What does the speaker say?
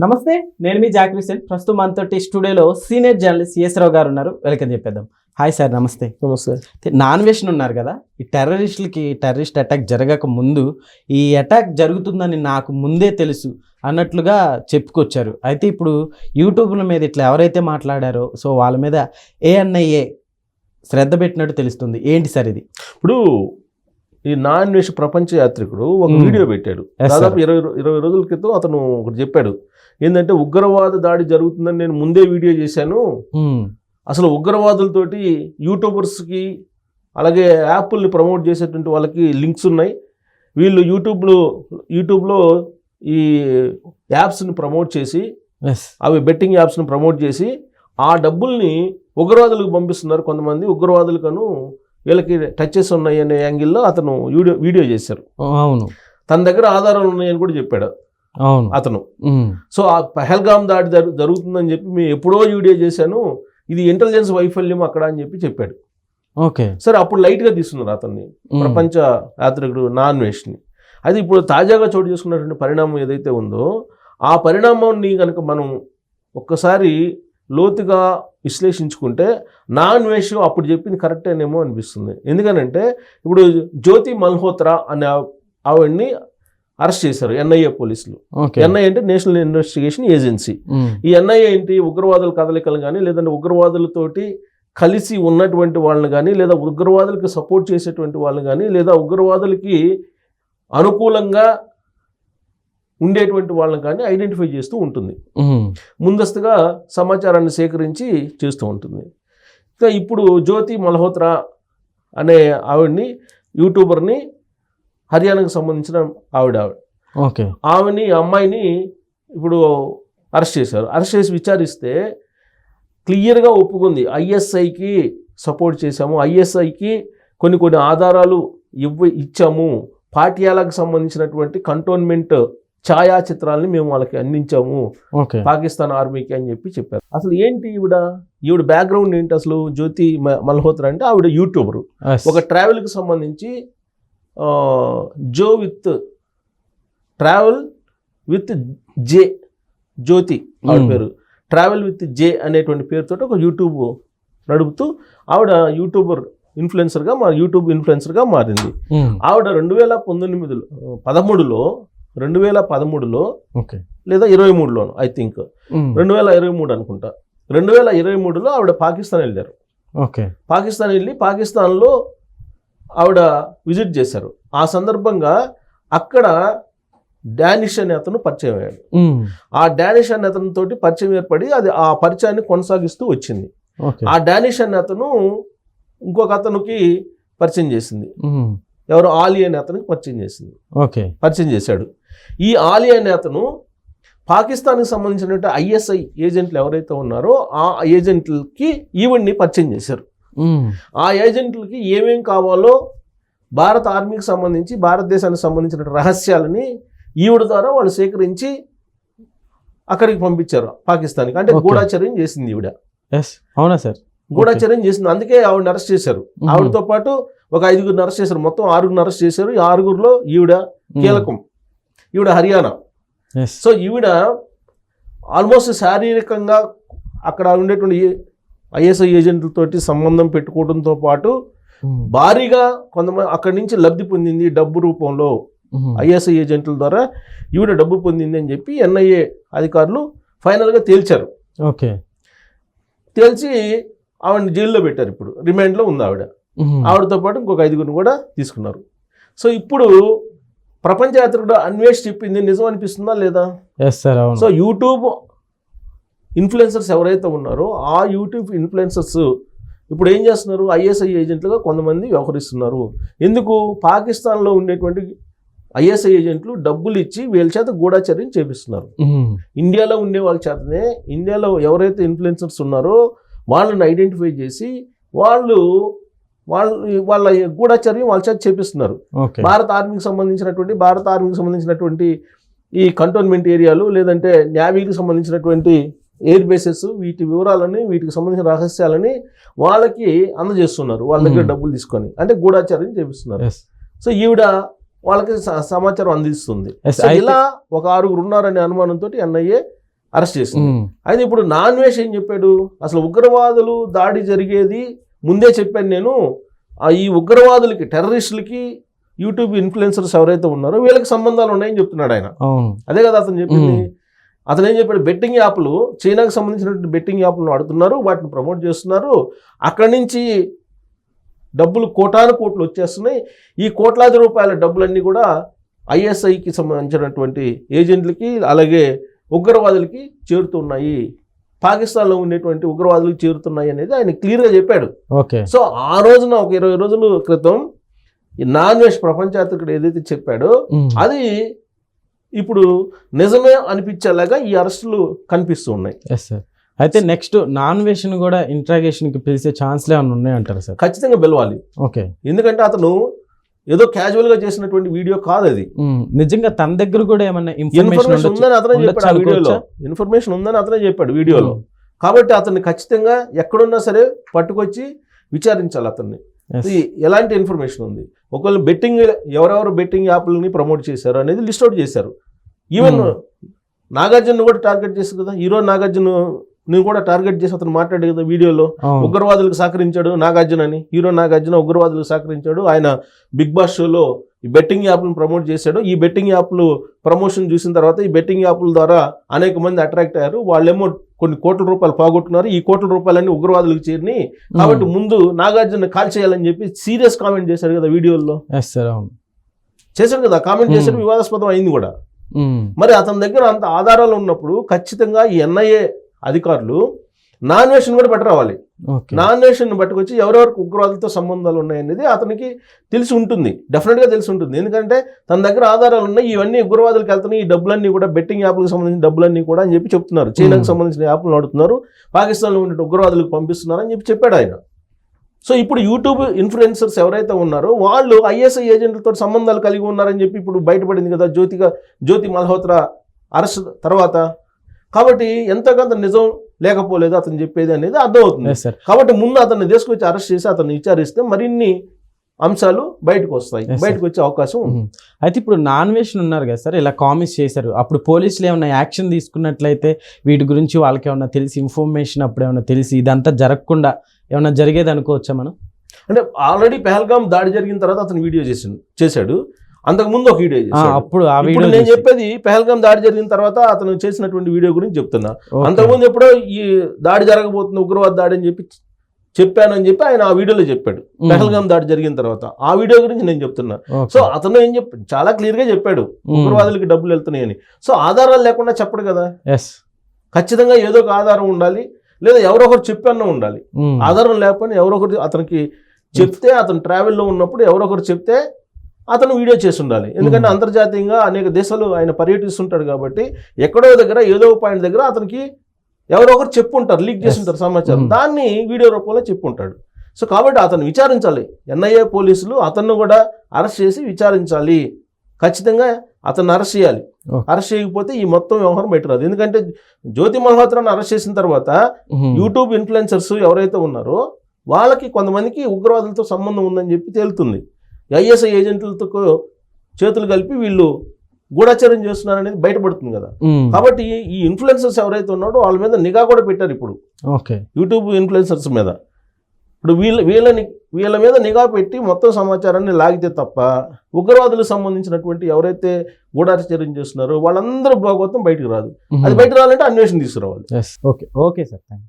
నమస్తే నేను మీ జాక్రిసెన్ ప్రస్తుతం మనతోటి స్టూడియోలో సీనియర్ జర్నలిస్ట్ సిఎస్ రావు గారు ఉన్నారు. వెల్కమ్ చెప్పేద్దాం. హాయ్ సార్ నమస్తే. నమస్తే. నాన్ వేషన్ ఉన్నారు కదా. ఈ టెర్రరిస్టులకి టెర్రరిస్ట్ అటాక్ జరగక ముందు ఈ అటాక్ జరుగుతుందని నాకు ముందే తెలుసు అన్నట్లుగా చెప్పుకొచ్చారు. అయితే ఇప్పుడు యూట్యూబ్ల మీద ఇట్లా ఎవరైతే మాట్లాడారో సో వాళ్ళ మీద ఏఎన్ఐఏ శ్రద్ధ పెట్టినట్టు తెలుస్తుంది? ఏంటి సార్ ఇది? ఇప్పుడు ఈ నాన్ వేష ప్రపంచ యాత్రికుడు ఒక. వీడియో పెట్టాడు. దాదాపు. ఇరవై ఇరవై రోజుల క్రితం అతను ఒకటి చెప్పాడు. ఏంటంటే ఉగ్రవాద దాడి జరుగుతుందని నేను ముందే వీడియో చేశాను. అసలు ఉగ్రవాదులతోటి యూట్యూబర్స్కి అలాగే యాప్ల్ని ప్రమోట్ చేసేటువంటి వాళ్ళకి లింక్స్ ఉన్నాయి. వీళ్ళు యూట్యూబ్లో యూట్యూబ్లో ఈ యాప్స్ని ప్రమోట్ చేసి. అవి బెట్టింగ్ యాప్స్ని ప్రమోట్ చేసి ఆ డబ్బుల్ని ఉగ్రవాదులకు పంపిస్తున్నారు కొంతమంది. ఉగ్రవాదులకను వీళ్ళకి టచెస్ ఉన్నాయి అనే యాంగిల్లో అతను వీడియో వీడియో చేశారు. అవును. తన దగ్గర ఆధారాలు ఉన్నాయని కూడా చెప్పాడు. అతను. సో ఆ పహల్గామ్ దాడి జరు- జరుగుతుందని చెప్పి మేము ఎప్పుడో వీడియో చేశాను. ఇది ఇంటెలిజెన్స్ వైఫల్యం అక్కడ అని చెప్పి చెప్పాడు. ఓకే. సరే అప్పుడు లైట్గా తీసుకున్నారు అతన్ని. ప్రపంచ యాత్రికుడు నాన్ వేష్ని అది ఇప్పుడు తాజాగా చోటు చేసుకున్నటువంటి పరిణామం ఏదైతే ఉందో ఆ పరిణామాన్ని కనుక మనం ఒక్కసారి లోతుగా విశ్లేషించుకుంటే నాన్ వేష్ అప్పుడు చెప్పింది కరెక్టేనేమో అనిపిస్తుంది. ఎందుకనంటే ఇప్పుడు జ్యోతి మల్హోత్రా అనే ఆవిడ్ని అరెస్ట్ చేశారు ఎన్ఐఏ పోలీసులు. ఎన్ఐఏ అంటే నేషనల్ ఇన్వెస్టిగేషన్ ఏజెన్సీ. ఈ ఎన్ఐఏ ఏంటి? ఉగ్రవాదుల కదలికలు కానీ లేదంటే ఉగ్రవాదులతోటి కలిసి ఉన్నటువంటి వాళ్ళని కానీ లేదా ఉగ్రవాదులకు సపోర్ట్ చేసేటువంటి వాళ్ళని కానీ లేదా ఉగ్రవాదులకి అనుకూలంగా ఉండేటువంటి వాళ్ళని కానీ ఐడెంటిఫై చేస్తూ ఉంటుంది. ముందస్తుగా సమాచారాన్ని సేకరించి చేస్తూ ఉంటుంది. ఇంకా ఇప్పుడు జ్యోతి మల్హోత్రా అనే ఆవిడ్ని యూట్యూబర్ని హర్యానాకు సంబంధించిన ఆవిడ ఆవిడ. ఓకే. ఆమెని అమ్మాయిని ఇప్పుడు అరెస్ట్ చేశారు. అరెస్ట్ చేసి విచారిస్తే క్లియర్గా ఒప్పుకుంది. ఐఎస్ఐకి సపోర్ట్ చేశాము. ఐఎస్ఐకి కొన్ని కొన్ని ఆధారాలు ఇవ్వ ఇచ్చాము. పాటియాలకు సంబంధించినటువంటి కంటోన్మెంట్ ఛాయాచిత్రాలని మేము వాళ్ళకి అందించాము. ఓకే. పాకిస్తాన్ ఆర్మీకి అని చెప్పి చెప్పారు. అసలు ఏంటి ఈవిడ? ఈవిడ బ్యాక్గ్రౌండ్ ఏంటి అసలు? జ్యోతి మల్హోత్రా అంటే ఆవిడ యూట్యూబరు. ఒక ట్రావెల్కి సంబంధించి Jo with travel with J Jyothi ఆవిడ. పేరు. ట్రావెల్ విత్ జే అనేటువంటి పేరుతో ఒక యూట్యూబ్ నడుపుతూ ఆవిడ యూట్యూబర్ ఇన్ఫ్లుయెన్సర్గా మా యూట్యూబ్ ఇన్ఫ్లుయెన్సర్గా మారింది. ఆవిడ రెండు వేల పంతొమ్మిదిలో పదమూడులో రెండు వేల పదమూడులో లేదా ఇరవై మూడులోను ఐ థింక్. రెండు వేల ఇరవై మూడు అనుకుంటా. రెండు వేల ఇరవై మూడులో ఆవిడ పాకిస్తాన్ వెళ్ళారు. ఓకే. పాకిస్తాన్ వెళ్ళి పాకిస్తాన్లో ఆవిడ విజిట్ చేశారు. ఆ సందర్భంగా అక్కడ డానిష్ అనే అతను పరిచయం అయ్యాడు. ఆ డానిష్ అనే అతనితోటి పరిచయం ఏర్పడి అది ఆ పరిచయాన్ని కొనసాగిస్తూ వచ్చింది. ఆ డానిష్ అనే అతను ఇంకొక అతనికి పరిచయం చేసింది. ఎవరు? ఆలీ అనే అతనికి పరిచయం చేసింది. ఓకే. పరిచయం చేశాడు. ఈ ఆలీ అనే అతను పాకిస్తాన్కి సంబంధించినటువంటి ఐఎస్ఐ ఏజెంట్లు ఎవరైతే ఉన్నారో ఆ ఏజెంట్లకి ఈవెంట్ని పరిచయం చేశారు. ఆ ఏజెంట్లకి ఏమేం కావాలో భారత ఆర్మీకి సంబంధించి భారతదేశానికి సంబంధించిన రహస్యాలని ఈవిడ ద్వారా వాళ్ళు సేకరించి అక్కడికి పంపించారు పాకిస్తాన్కి. అంటే. గూఢాచర్యం చేసింది ఈవిడ. అవునా సార్? గూఢాచర్యం చేసింది. అందుకే ఆవిడని అరెస్ట్ చేశారు. Mhm. ఆవిడతో పాటు ఒక ఐదుగురిని అరెస్ట్ చేశారు. మొత్తం ఆరుగురిని అరెస్ట్ చేశారు. ఈ ఆరుగురిలో ఈవిడ కీలకం. ఈవిడ హర్యానా. సో ఈవిడ ఆల్మోస్ట్ శారీరకంగా అక్కడ ఉండేటువంటి ఐఎస్ఐ ఏజెంట్లతోటి సంబంధం పెట్టుకోవడంతో పాటు భారీగా కొంతమంది అక్కడి నుంచి లబ్ధి పొందింది డబ్బు రూపంలో ఐఎస్ఐ ఏజెంట్ల ద్వారా ఈవిడ డబ్బు పొందింది అని చెప్పి ఎన్ఐఏ అధికారులు ఫైనల్గా తేల్చారు. ఓకే. తేల్చి ఆవిడని జైల్లో పెట్టారు ఇప్పుడు. రిమాండ్లో ఉంది ఆవిడ. ఆవిడతో పాటు ఇంకొక ఐదుగురిని కూడా తీసుకున్నారు. సో ఇప్పుడు ప్రపంచ యాత్రికుడు అన్వేష్ చెప్పింది నిజం అనిపిస్తుందా లేదా? సో యూట్యూబ్ ఇన్ఫ్లుయెన్సర్స్ ఎవరైతే ఉన్నారో ఆ యూట్యూబ్ ఇన్ఫ్లుయెన్సర్స్ ఇప్పుడు ఏం చేస్తున్నారు? ఐఎస్ఐ ఏజెంట్లుగా కొంతమంది వ్యవహరిస్తున్నారు. ఎందుకు? పాకిస్తాన్లో ఉండేటువంటి ఐఎస్ఐ ఏజెంట్లు డబ్బులు ఇచ్చి వీళ్ళ చేత గూఢాచర్యం చేపిస్తున్నారు. ఇండియాలో ఉండే వాళ్ళ చేతనే ఇండియాలో ఎవరైతే ఇన్ఫ్లుయెన్సర్స్ ఉన్నారో వాళ్ళని ఐడెంటిఫై చేసి వాళ్ళు వాళ్ళు వాళ్ళ గూఢాచర్యం వాళ్ళ చేత చేపిస్తున్నారు. భారత ఆర్మీకి సంబంధించినటువంటి భారత ఆర్మీకి సంబంధించినటువంటి ఈ కంటోన్మెంట్ ఏరియాలు లేదంటే నేవీకి సంబంధించినటువంటి ఎయిర్ బేసెస్ వీటి వివరాలని వీటికి సంబంధించిన రహస్యాలని వాళ్ళకి అందజేస్తున్నారు. వాళ్ళ దగ్గర. డబ్బులు తీసుకొని. అంటే గూఢాచార్యం చేపిస్తున్నారు. సో ఈవిడ వాళ్ళకి సమాచారం అందిస్తుంది. ఇలా ఒక ఆరుగురు ఉన్నారనే అనుమానంతో ఎన్ఐఏ అరెస్ట్ చేసింది. అయితే ఇప్పుడు నాన్ వేష్ ఏం చెప్పాడు? అసలు ఉగ్రవాదులు దాడి జరిగేది ముందే చెప్పాను నేను. ఈ ఉగ్రవాదులకి టెర్రరిస్టులకి యూట్యూబ్ ఇన్ఫ్లుయెన్సర్స్ ఎవరైతే ఉన్నారో వీళ్ళకి సంబంధాలు ఉన్నాయని చెప్తున్నాడు ఆయన. అదే కదా అతను చెప్పింది. అతను ఏం చెప్పాడు? బెట్టింగ్ యాప్లు చైనాకు సంబంధించినటువంటి బెట్టింగ్ యాప్లను ఆడుతున్నారు వాటిని ప్రమోట్ చేస్తున్నారు. అక్కడి నుంచి డబ్బులు కోటాను కోట్లు వచ్చేస్తున్నాయి. ఈ కోట్లాది రూపాయల డబ్బులన్నీ కూడా ఐఎస్ఐకి సంబంధించినటువంటి ఏజెంట్లకి అలాగే ఉగ్రవాదులకి చేరుతున్నాయి. పాకిస్తాన్లో ఉండేటువంటి ఉగ్రవాదులకు చేరుతున్నాయి అనేది ఆయన క్లియర్గా చెప్పాడు. ఓకే. సో ఆ రోజున ఒక ఇరవై రోజుల క్రితం ఈ నాన్ వెజ్ ప్రపంచాత్మకుడు ఏదైతే చెప్పాడో అది ఇప్పుడు నిజమే అనిపించేలాగా ఈ అరెస్టులు కనిపిస్తూ ఉన్నాయి. ఎస్ సార్ అయితే నెక్స్ట్ నాన్ వెషన్ కూడా ఇంట్రాగేషన్కి పిలిచే ఛాన్స్లు ఏమైనా ఉన్నాయంటారు సార్ ఖచ్చితంగా పిలవాలి. ఓకే ఎందుకంటే అతను ఏదో casual గా చేసినటువంటి వీడియో కాదు అది. ఉమ్, నిజంగా తన దగ్గర కూడా ఏమన్నా ఇన్ఫర్మేషన్ ఉందని అతనే చెప్పాడు వీడియోలో? ఇన్ఫర్మేషన్ ఉందని అతనే చెప్పాడు వీడియోలో. కాబట్టి అతన్ని ఖచ్చితంగా ఎక్కడున్నా సరే పట్టుకొచ్చి విచారించాలి అతన్ని. ఎలాంటి ఇన్ఫర్మేషన్ ఉంది? ఒకవేళ బెట్టింగ్ ఎవరెవరు బెట్టింగ్ యాప్లని ప్రమోట్ చేశారు అనేది లిస్ట్ అవుట్ చేశారు. ఈవెన్. నాగార్జున కూడా టార్గెట్ చేశారు కదా. హీరో నాగార్జున నేను కూడా టార్గెట్ చేసి అతను మాట్లాడాడు కదా వీడియోలో. ఉగ్రవాదులకు సహకరించాడు నాగార్జున అని హీరో నాగార్జున ఉగ్రవాదులకు సహకరించాడు. ఆయన బిగ్ బాస్ షోలో ఈ బెట్టింగ్ యాప్లను ప్రమోట్ చేశాడు. ఈ బెట్టింగ్ యాప్లు ప్రమోషన్ చూసిన తర్వాత ఈ బెట్టింగ్ యాప్ల ద్వారా అనేక మంది అట్రాక్ట్ అయ్యారు. వాళ్ళేమో కొన్ని కోట్ల రూపాయలు పోగొట్టుకున్నారు. ఈ కోట్ల రూపాయలన్నీ ఉగ్రవాదులకు చేరిని కాబట్టి ముందు నాగార్జున కాల్ చేయాలని చెప్పి సీరియస్ కామెంట్ చేశాడు కదా వీడియోలో ఎస్ సార్ అవును. చేశాడు కదా. కామెంట్ చేశాడు. వివాదాస్పదం అయింది కూడా. మరి అతని దగ్గర అంత ఆధారాలు ఉన్నప్పుడు ఖచ్చితంగా ఈ ఎన్ఐఏ అధికారులు నాన్ వేషన్ కూడా పట్టురావాలి నాన్ నేషన్ పట్టుకొచ్చి ఎవరెవరికి ఉగ్రవాదులతో సంబంధాలు ఉన్నాయనేది అతనికి తెలిసి ఉంటుంది. డెఫినెట్గా తెలిసి ఉంటుంది. ఎందుకంటే తన దగ్గర ఆధారాలు ఉన్నాయి. ఇవన్నీ ఉగ్రవాదులకు వెళ్తున్నాయి. ఈ డబ్బులన్నీ కూడా బెట్టింగ్ యాప్లకు సంబంధించిన డబ్బులన్నీ కూడా అని చెప్పి చెప్తున్నారు. చైనాకు. సంబంధించిన యాప్లు నడుపుతున్నారు పాకిస్తాన్లో ఉండే ఉగ్రవాదులకు పంపిస్తున్నారు అని చెప్పి చెప్పాడు ఆయన. సో ఇప్పుడు యూట్యూబ్ ఇన్ఫ్లుయెన్సర్స్ ఎవరైతే ఉన్నారో వాళ్ళు ఐఎస్ఐ ఏజెంట్లతో సంబంధాలు కలిగి ఉన్నారని చెప్పి ఇప్పుడు బయటపడింది కదా జ్యోతిగా జ్యోతి మల్హోత్రా అరెస్ట్ తర్వాత. కాబట్టి ఎంతకంత నిజం లేకపోలేదు అతను చెప్పేది అనేది అర్థమవుతుంది. సార్ కాబట్టి ముందు అతన్ని తీసుకొచ్చి అరెస్ట్ చేసి అతన్ని విచారిస్తే మరిన్ని అంశాలు బయటకు వస్తాయి. బయటకు వచ్చే అవకాశం ఉంది. అయితే ఇప్పుడు నాన్ వెషన్ ఉన్నారు కదా సార్ ఇలా కామెంట్స్ చేశారు. అప్పుడు పోలీసులు ఏమైనా యాక్షన్ తీసుకున్నట్లయితే వీటి గురించి వాళ్ళకి ఏమైనా తెలిసి ఇన్ఫర్మేషన్ అప్పుడు ఏమైనా తెలిసి ఇదంతా జరగకుండా ఏమైనా జరిగేది అనుకోవచ్చా మనం? అంటే ఆల్రెడీ పెహల్గాం దాడి జరిగిన తర్వాత అతను వీడియో చేసిండు చేశాడు. అంతకు ముందు ఒక వీడియో అప్పుడు ఆ వీడియో నేను చెప్పేది పెహల్గాం దాడి జరిగిన తర్వాత అతను చేసినటువంటి వీడియో గురించి చెప్తున్నా. అంతకుముందు ఎప్పుడో ఈ దాడి జరగబోతుంది ఉగ్రవాద దాడి అని చెప్పి చెప్పానని చెప్పి ఆయన ఆ వీడియోలో చెప్పాడు. ఉమ్. పెహల్గాం దాడి జరిగిన తర్వాత ఆ వీడియో గురించి నేను చెప్తున్నా. సో అతను ఏం చెప్ప చాలా క్లియర్గా చెప్పాడు. ఉగ్రవాదులకి డబ్బులు వెళ్తున్నాయని. సో ఆధారాలు లేకుండా చెప్పడు కదా. ఎస్ ఖచ్చితంగా ఏదో ఒక ఆధారం ఉండాలి. లేదా ఎవరో ఒకరు చెప్పన్నా ఉండాలి. ఆధారం లేకపోయినా ఎవరో ఒకరు అతనికి చెప్తే అతను ట్రావెల్లో ఉన్నప్పుడు ఎవరో ఒకరు చెప్తే అతను వీడియో చేసి ఉండాలి ఎందుకంటే. అంతర్జాతీయంగా అనేక దేశాలు ఆయన పర్యటిస్తుంటాడు కాబట్టి ఎక్కడో దగ్గర ఏదో ఒక పాయింట్ దగ్గర అతనికి ఎవరో ఒకరు చెప్పుంటారు లీక్ చేసి Yes. ఉంటారు సమాచారం. దాన్ని వీడియో రూపంలో చెప్పుంటాడు సో కాబట్టి అతను విచారించాలి ఎన్ఐఏ పోలీసులు అతన్ని కూడా అరెస్ట్ చేసి విచారించాలి ఖచ్చితంగా అతన్ని అరెస్ట్ చేయాలి. అరెస్ట్ చేయకపోతే ఈ మొత్తం వ్యవహారం బయట రాదు. ఎందుకంటే జ్యోతి మల్హోత్రాను అరెస్ట్ చేసిన తర్వాత. యూట్యూబ్ ఇన్ఫ్లుయెన్సర్స్ ఎవరైతే ఉన్నారో వాళ్ళకి కొంతమందికి ఉగ్రవాదులతో సంబంధం ఉందని చెప్పి తేలుతుంది. ఐఎస్ఐ ఏజెంట్లతో చేతులు కలిపి వీళ్ళు గూఢాచారం చేస్తున్నారనేది బయటపడుతుంది కదా. కాబట్టి ఈ ఇన్ఫ్లుయెన్సర్స్ ఎవరైతే ఉన్నారో వాళ్ళ మీద నిఘా కూడా పెట్టారు ఇప్పుడు. యూట్యూబ్ ఇన్ఫ్లుయెన్సర్స్ మీద. ఇప్పుడు వీళ్ళ వీళ్ళని వీళ్ళ మీద నిఘా పెట్టి మొత్తం సమాచారాన్ని లాగితే తప్ప ఉగ్రవాదులకు సంబంధించినటువంటి ఎవరైతే గూఢాచర్యం చేస్తున్నారో వాళ్ళందరూ భాగవతం బయటకు రాదు. అది బయట రావాలంటే అన్వేషణ తీసుకురావాలి. Okay okay sir thank